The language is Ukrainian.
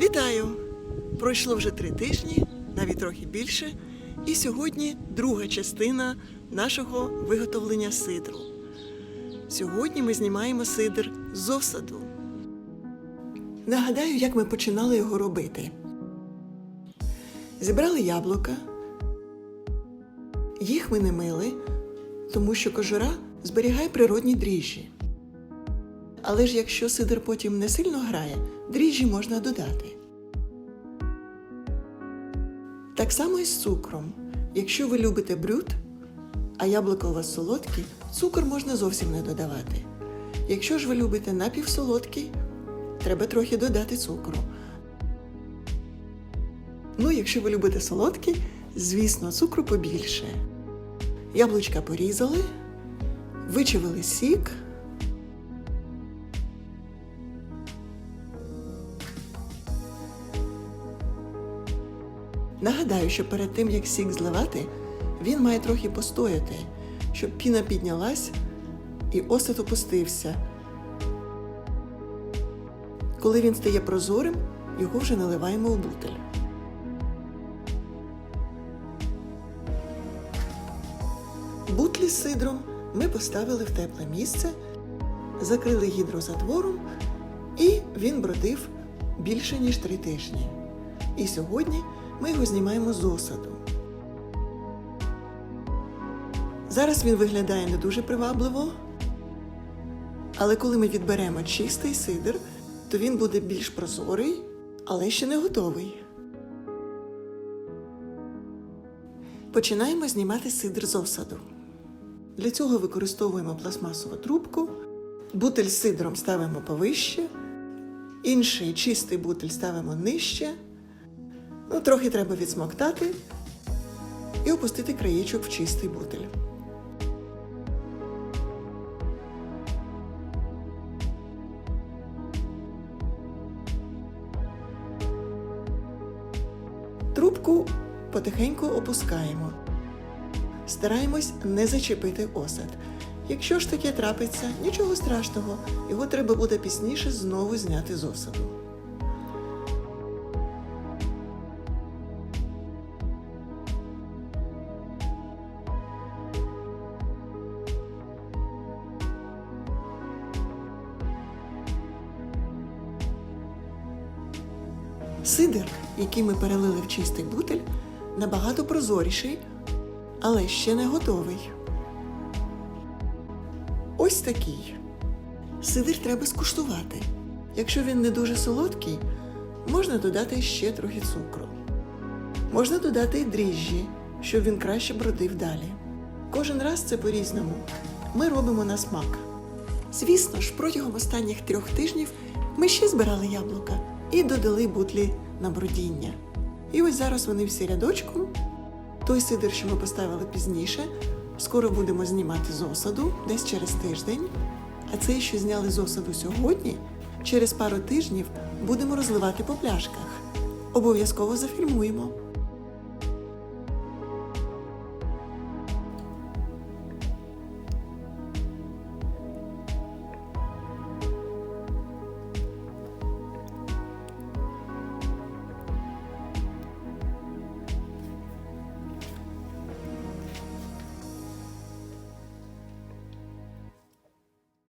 Вітаю! Пройшло вже три тижні, навіть трохи більше, і сьогодні друга частина нашого виготовлення сидру. Сьогодні ми знімаємо сидр з осаду. Нагадаю, як ми починали його робити. Зібрали яблука, їх ми не мили, тому що кожура зберігає природні дріжджі. Але ж якщо сидр потім не сильно грає, дріжджі можна додати. Так само і з цукром. Якщо ви любите брют, а яблуко у вас солодкі, цукор можна зовсім не додавати. Якщо ж ви любите напівсолодкий, треба трохи додати цукру. Ну, якщо ви любите солодкий, звісно, цукру побільше. Яблучка порізали, вичавили сік. Нагадаю, що перед тим як сік зливати, він має трохи постояти, щоб піна піднялась і осад опустився. Коли він стає прозорим, його вже наливаємо у бутель. Бутлі з сидром ми поставили в тепле місце, закрили гідрозатвором, і він бродив більше ніж три тижні. І сьогодні ми його знімаємо з осаду. Зараз він виглядає не дуже привабливо, але коли ми відберемо чистий сидр, то він буде більш прозорий, але ще не готовий. Починаємо знімати сидр з осаду. Для цього використовуємо пластмасову трубку, бутель з сидром ставимо повище, інший чистий бутель ставимо нижче. Ну, трохи треба відсмоктати і опустити краєчок в чистий бутель. Трубку потихеньку опускаємо. Стараємось не зачепити осад. Якщо ж таке трапиться, нічого страшного, його треба буде пізніше знову зняти з осаду. Сидр, який ми перелили в чистий бутель, набагато прозоріший, але ще не готовий. Ось такий. Сидр треба скуштувати. Якщо він не дуже солодкий, можна додати ще трохи цукру. Можна додати й дріжджі, щоб він краще бродив далі. Кожен раз це по-різному. Ми робимо на смак. Звісно ж, протягом останніх трьох тижнів ми ще збирали яблука і додали бутлі на бродіння. І ось зараз вони всі рядочком. Той сидр, що ми поставили пізніше, скоро будемо знімати з осаду десь через тиждень. А цей, що зняли з осаду сьогодні, через пару тижнів будемо розливати по пляшках. Обов'язково зафільмуємо.